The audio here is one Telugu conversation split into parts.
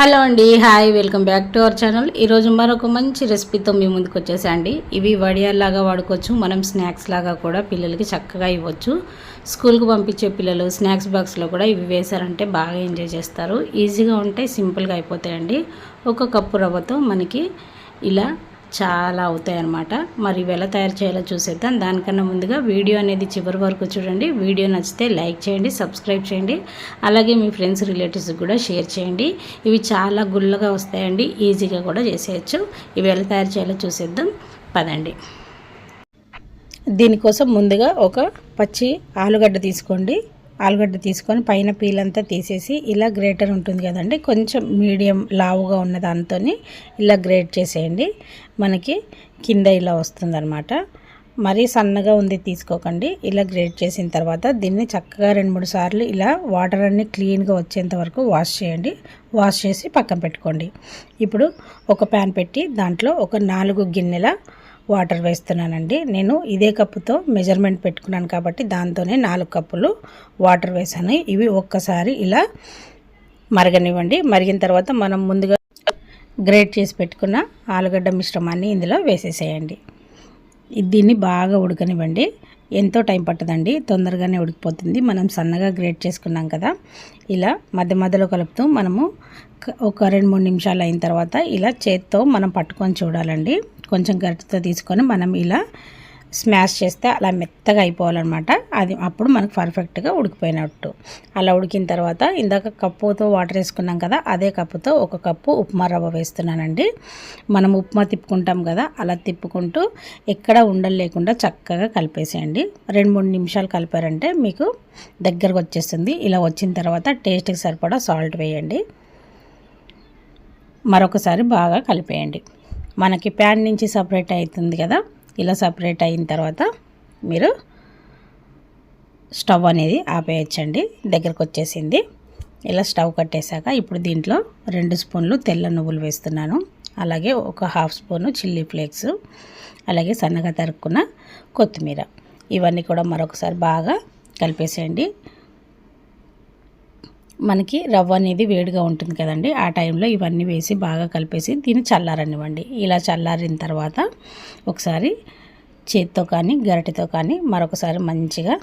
హలో అండి hi welcome back to our channel. ఈరోజు మరొక మంచి రెసిపీతో మీ ముందుకు వచ్చేసండి. ఇవి వడియాల్లాగా వాడుకోవచ్చు మనం స్నాక్స్ లాగా కూడా పిల్లలకి చక్కగా ఇవ్వచ్చు. స్కూల్కి పంపించే పిల్లలు స్నాక్స్ బాక్స్లో కూడా ఇవి వేశారంటే బాగా ఎంజాయ్ చేస్తారు. ఈజీగా ఉంటే సింపుల్గా అయిపోతాయండి. ఒక కప్పు రవ్వతో మనకి ఇలా చాలా అవుతాయి అన్నమాట మరి ఇవి ఎలా తయారు చేయాలో చూసేద్దాం. దానికన్నా ముందుగా వీడియో అనేది చివరి వరకు చూడండి. వీడియో నచ్చితే లైక్ చేయండి సబ్స్క్రైబ్ చేయండి. అలాగే మీ ఫ్రెండ్స్ రిలేటివ్స్కి కూడా షేర్ చేయండి. ఇవి చాలా గుల్లగా వస్తాయండి. ఈజీగా కూడా చేసేయచ్చు. ఇవి ఎలా తయారు చేయాలో చూసేద్దాం. పదండి. దీనికోసం ముందుగా ఒక పచ్చి ఆలుగడ్డ తీసుకోండి. ఆలుగడ్డ తీసుకొని పైన పీలంతా తీసేసి ఇలా గ్రేటర్ ఉంటుంది కదండి కొంచెం మీడియం లావుగా ఉన్న దాంతో ఇలా గ్రేట్ చేసేయండి. మనకి కింద ఇలా వస్తుందన్నమాట. మరీ సన్నగా ఉంది తీసుకోకండి. ఇలా గ్రేట్ చేసిన తర్వాత దీన్ని చక్కగా రెండు మూడు సార్లు ఇలా వాటర్ అన్ని క్లీన్గా వచ్చేంత వరకు వాష్ చేయండి. వాష్ చేసి పక్కన పెట్టుకోండి. ఇప్పుడు ఒక ప్యాన్ పెట్టి దాంట్లో ఒక నాలుగు గిన్నెల వాటర్ వేస్తున్నానండి. నేను ఇదే కప్పుతో మెజర్మెంట్ పెట్టుకున్నాను కాబట్టి దాంతోనే నాలుగు కప్పులు వాటర్ వేసాను ఇవి ఒక్కసారి ఇలా మరగనివ్వండి. మరిగిన తర్వాత మనం ముందుగా గ్రేట్ చేసి పెట్టుకున్న ఆలుగడ్డ మిశ్రమాన్ని ఇందులో వేసేసేయండి. దీన్ని బాగా ఉడకనివ్వండి. ఎంతో టైం పట్టదండి. తొందరగానే ఉడికిపోతుంది. మనం సన్నగా గ్రేట్ చేసుకున్నాం కదా. ఇలా మధ్య మధ్యలో కలుపుతూ మనము ఒక రెండు మూడు నిమిషాలు అయిన తర్వాత ఇలా చేత్తో మనం పట్టుకొని చూడాలండి. కొంచెం గరిటతో తీసుకొని మనం ఇలా స్మాష్ చేస్తే అలా మెత్తగా అయిపోవాలన్నమాట. అది అప్పుడు మనకు పర్ఫెక్ట్గా ఉడికిపోయినట్టు. అలా ఉడికిన తర్వాత ఇందాక కప్పుతో వాటర్ వేసుకున్నాం కదా అదే కప్పుతో ఒక కప్పు ఉప్మా రవ్వ వేస్తున్నానండి. మనం ఉప్మా తిప్పుకుంటాం కదా అలా తిప్పుకుంటూ ఎక్కడ ఉండలు లేకుండా చక్కగా కలిపేసేయండి. రెండు మూడు నిమిషాలు కలిపారంటే మీకు దగ్గరకు వచ్చేస్తుంది. ఇలా వచ్చిన తర్వాత టేస్ట్కి సరిపడా సాల్ట్ వేయండి. మరొకసారి బాగా కలిపేయండి. మనకి ప్యాన్ నుంచి సపరేట్ అవుతుంది కదా? ఇలా సపరేట్ అయిన తర్వాత మీరు స్టవ్ అనేది ఆపేయచ్చండి. దగ్గరకు వచ్చేసింది. ఇలా స్టవ్ కట్టేశాక ఇప్పుడు దీంట్లో రెండు స్పూన్లు తెల్ల నువ్వులు వేస్తున్నాను. అలాగే ఒక హాఫ్ స్పూను చిల్లీ ఫ్లేక్స్ అలాగే సన్నగా తరుక్కున్న కొత్తిమీర. ఇవన్నీ కూడా మరొకసారి బాగా కలిపేసేయండి. మనకి రవ్వ అనేది వేడిగా ఉంటుంది కదండి. ఆ టైంలో ఇవన్నీ వేసి బాగా కలిపేసి దీన్ని చల్లారనివ్వండి. ఇలా చల్లారిన తర్వాత ఒకసారి చేత్తో కానీ గరిటెతో కానీ మరొకసారి మంచిగా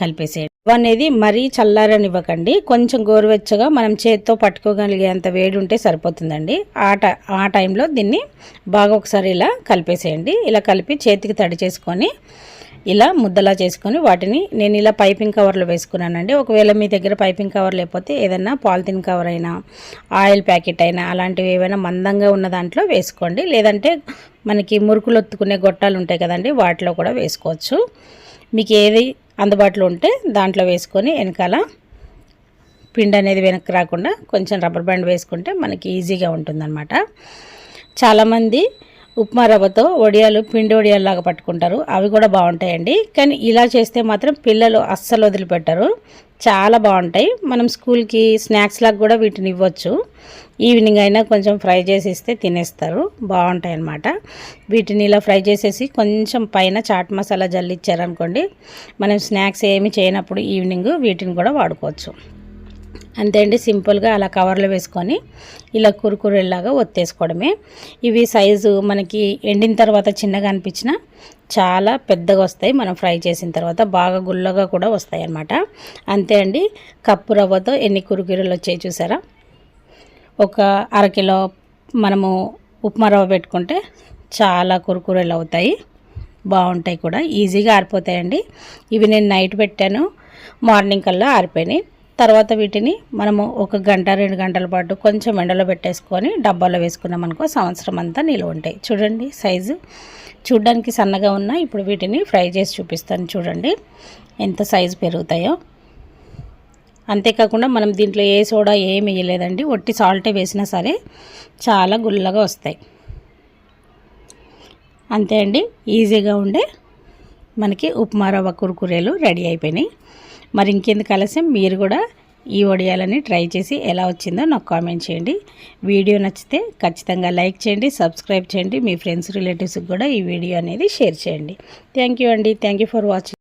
కలిపేసేయండి. అనేది మరీ చల్లారనివ్వకండి. కొంచెం గోరువెచ్చగా మనం చేత్తో పట్టుకోగలిగేంత వేడి ఉంటే సరిపోతుందండి. ఆ ఆ టైంలో దీన్ని బాగా ఒకసారి ఇలా కలిపేసేయండి. ఇలా కలిపి చేతికి తడి చేసుకొని ఇలా ముద్దలా చేసుకొని వాటిని నేను ఇలా పైపింగ్ కవర్లో వేసుకున్నానండి. ఒకవేళ మీ దగ్గర పైపింగ్ కవర్ లేకపోతే ఏదైనా పాలిథిన్ కవర్ అయినా ఆయిల్ ప్యాకెట్ అయినా అలాంటివి ఏవైనా మందంగా ఉన్న దాంట్లో వేసుకోండి. లేదంటే మనకి మురుకులు ఒత్తుకునే గొట్టాలు ఉంటాయి కదండి వాటిలో కూడా వేసుకోవచ్చు. మీకు ఏది అందుబాటులో ఉంటే దాంట్లో వేసుకొని వెనకాల పిండి అనేది వెనక్కి రాకుండా కొంచెం రబ్బర్ బ్యాండ్ వేసుకుంటే మనకి ఈజీగా ఉంటుందన్నమాట. చాలామంది ఉప్మా రవ్వతో వడియాలు పిండి వడియాల్లాగా పట్టుకుంటారు. అవి కూడా బాగుంటాయండి. కానీ ఇలా చేస్తే మాత్రం పిల్లలు అస్సలు వదిలిపెట్టరు. చాలా బాగుంటాయి. మనం స్కూల్కి స్నాక్స్ లాగా కూడా వీటిని ఇవ్వచ్చు. ఈవినింగ్ అయినా కొంచెం ఫ్రై చేసి ఇస్తే తినేస్తారు. బాగుంటాయి అన్నమాట వీటిని ఇలా ఫ్రై చేసేసి కొంచెం పైన చాట్ మసాలా జల్లిచ్చారనుకోండి మనం స్నాక్స్ ఏమి చేయనప్పుడు ఈవినింగ్ వీటిని కూడా వాడుకోవచ్చు. అంతే అండి సింపుల్గా అలా కవర్లో వేసుకొని ఇలా కురుకురేలాగా ఒత్తేసుకోవడమే. ఇవి సైజు మనకి ఎండిన తర్వాత చిన్నగా అనిపించిన చాలా పెద్దగా వస్తాయి. మనం ఫ్రై చేసిన తర్వాత బాగా గుల్లగా కూడా వస్తాయి అన్నమాట. అంతే అండి కప్పు రవ్వతో ఎన్ని కురుకురలు వచ్చాయి చూసారా? ఒక అరకిలో మనము ఉప్మా రవ్వ పెట్టుకుంటే చాలా కురుకురలు అవుతాయి. బాగుంటాయి కూడా ఈజీగా ఆరిపోతాయండి. ఇవి నేను నైట్ పెట్టాను మార్నింగ్ కల్లా ఆరిపోయినాయి. తర్వాత వీటిని మనము ఒక గంట రెండు గంటల పాటు కొంచెం ఎండలో పెట్టేసుకొని డబ్బాలో వేసుకున్నాం అనుకో సంవత్సరం అంతా నిలువ ఉంటాయి. చూడండి సైజు. చూడడానికి సన్నగా ఉన్నా ఇప్పుడు వీటిని ఫ్రై చేసి చూపిస్తాను చూడండి. ఎంత సైజు పెరుగుతాయో. అంతేకాకుండా మనం దీంట్లో ఏ సోడా ఏమి వేయలేదండి. ఒట్టి సాల్టే వేసినా సరే చాలా గుల్లగా వస్తాయి. అంతే అండి. ఈజీగా ఉండే మనకి ఉప్మా రవ్వ కురుకురేలు రెడీ అయిపోయినాయి. మరి ఇంకెందుకు ఆలస్యం? మీరు కూడా ఈ వడియాలని ట్రై చేసి ఎలా వచ్చిందో నాకు కామెంట్ చేయండి. వీడియో నచ్చితే ఖచ్చితంగా లైక్ చేయండి సబ్స్క్రైబ్ చేయండి. మీ ఫ్రెండ్స్ రిలేటివ్స్కి కూడా ఈ వీడియో అనేది షేర్ చేయండి. థ్యాంక్ అండి. Thank for watching.